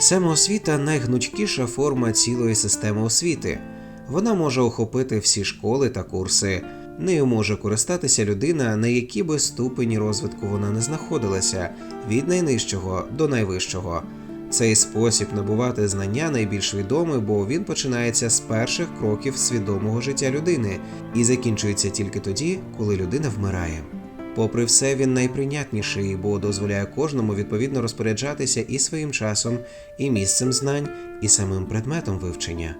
Самоосвіта найгнучкіша форма цілої системи освіти. Вона може охопити всі школи та курси. Нею може користатися людина, на якій би ступені розвитку вона не знаходилася, від найнижчого до найвищого. Цей спосіб набувати знання найбільш відомий, бо він починається з перших кроків свідомого життя людини і закінчується тільки тоді, коли людина вмирає. Попри все, він найприйнятніший, бо дозволяє кожному відповідно розпоряджатися і своїм часом, і місцем знань, і самим предметом вивчення.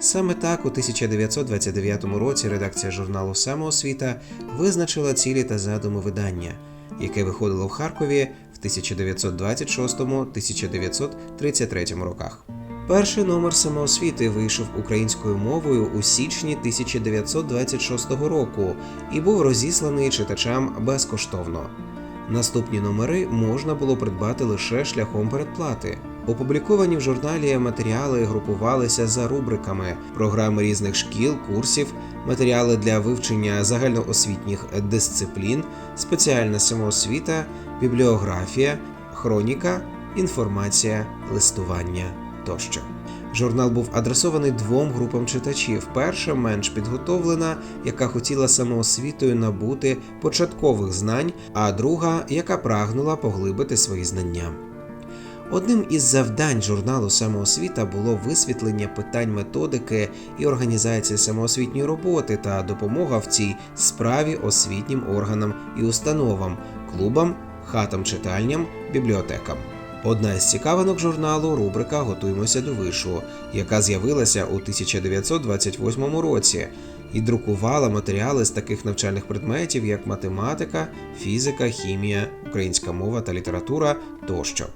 Саме так у 1929 році редакція журналу Самоосвіта визначила цілі та задуми видання, яке виходило в Харкові в 1926-1933 роках. Перший номер самоосвіти вийшов українською мовою у січні 1926 року і був розісланий читачам безкоштовно. Наступні номери можна було придбати лише шляхом передплати. Опубліковані в журналі матеріали групувалися за рубриками: програми різних шкіл, курсів, матеріали для вивчення загальноосвітніх дисциплін, спеціальна самоосвіта, бібліографія, хроніка, інформація, листування тощо. Журнал був адресований двом групам читачів: перша менш підготовлена, яка хотіла самоосвітою набути початкових знань, а друга, яка прагнула поглибити свої знання. Одним із завдань журналу самоосвіта було висвітлення питань методики і організації самоосвітньої роботи та допомога в цій справі освітнім органам і установам, клубам, хатам читальням, бібліотекам. Одна із цікавинок журналу рубрика Готуємося до вишу, яка з'явилася у 1928 році і друкувала матеріали з таких навчальних предметів, як математика, фізика, хімія, українська мова та література тощо.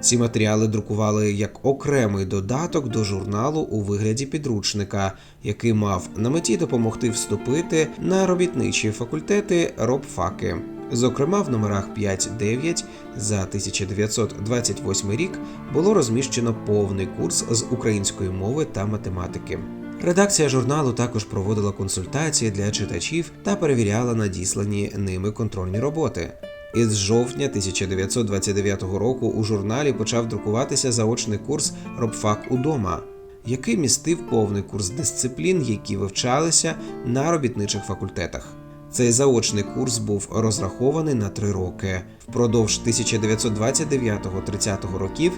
Ці матеріали друкували як окремий додаток до журналу у вигляді підручника, який мав на меті допомогти вступити на робітничі факультети робфаки. Зокрема, в номерах 5-9 за 1928 рік було розміщено повний курс з української мови та математики. Редакція журналу також проводила консультації для читачів та перевіряла надіслані ними контрольні роботи. Із жовтня 1929 року у журналі почав друкуватися заочний курс Робфак удома, який містив повний курс дисциплін, які вивчалися на робітничих факультетах. Цей заочний курс був розрахований на три роки. Впродовж 1929-30 років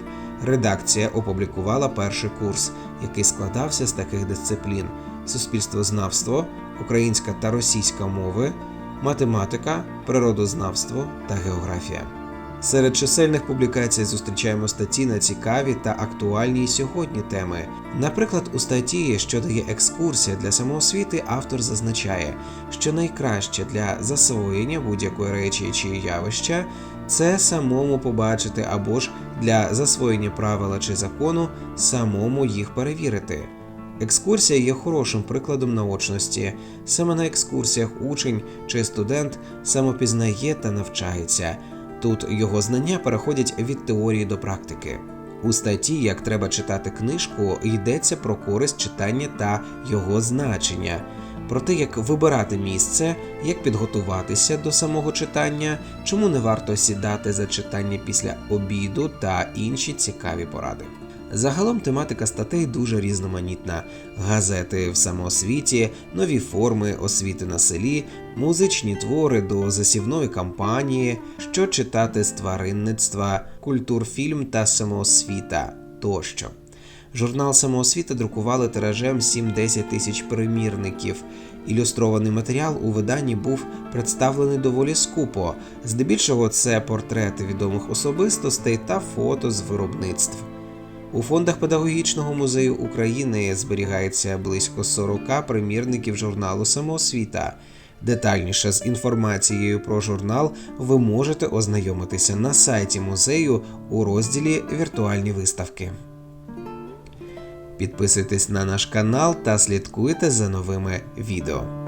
редакція опублікувала перший курс, який складався з таких дисциплін: суспільствознавство, українська та російська мови, математика, природознавство та географія. Серед чисельних публікацій зустрічаємо статті на цікаві та актуальні сьогодні теми. Наприклад, у статті, що дає екскурсія для самоосвіти, автор зазначає, що найкраще для засвоєння будь-якої речі чи явища це самому побачити або ж для засвоєння правила чи закону самому їх перевірити. Екскурсія є хорошим прикладом наочності. Саме на екскурсіях учень чи студент самопізнає та навчається. Тут його знання переходять від теорії до практики. У статті Як треба читати книжку йдеться про користь читання та його значення, про те, як вибирати місце, як підготуватися до самого читання, чому не варто сідати за читання після обіду та інші цікаві поради. Загалом тематика статей дуже різноманітна: газети в самоосвіті, нові форми освіти на селі, музичні твори до засівної кампанії, що читати з тваринництва, культурфільм та самоосвіта тощо. Журнал самоосвіта друкували тиражем 7-10 тисяч примірників. Ілюстрований матеріал у виданні був представлений доволі скупо. Здебільшого це портрети відомих особистостей та фото з виробництв. У фондах педагогічного музею України зберігається близько 40 примірників журналу Самоосвіта. Детальніше з інформацією про журнал ви можете ознайомитися на сайті музею у розділі Віртуальні виставки. Підписуйтесь на наш канал та слідкуйте за новими відео.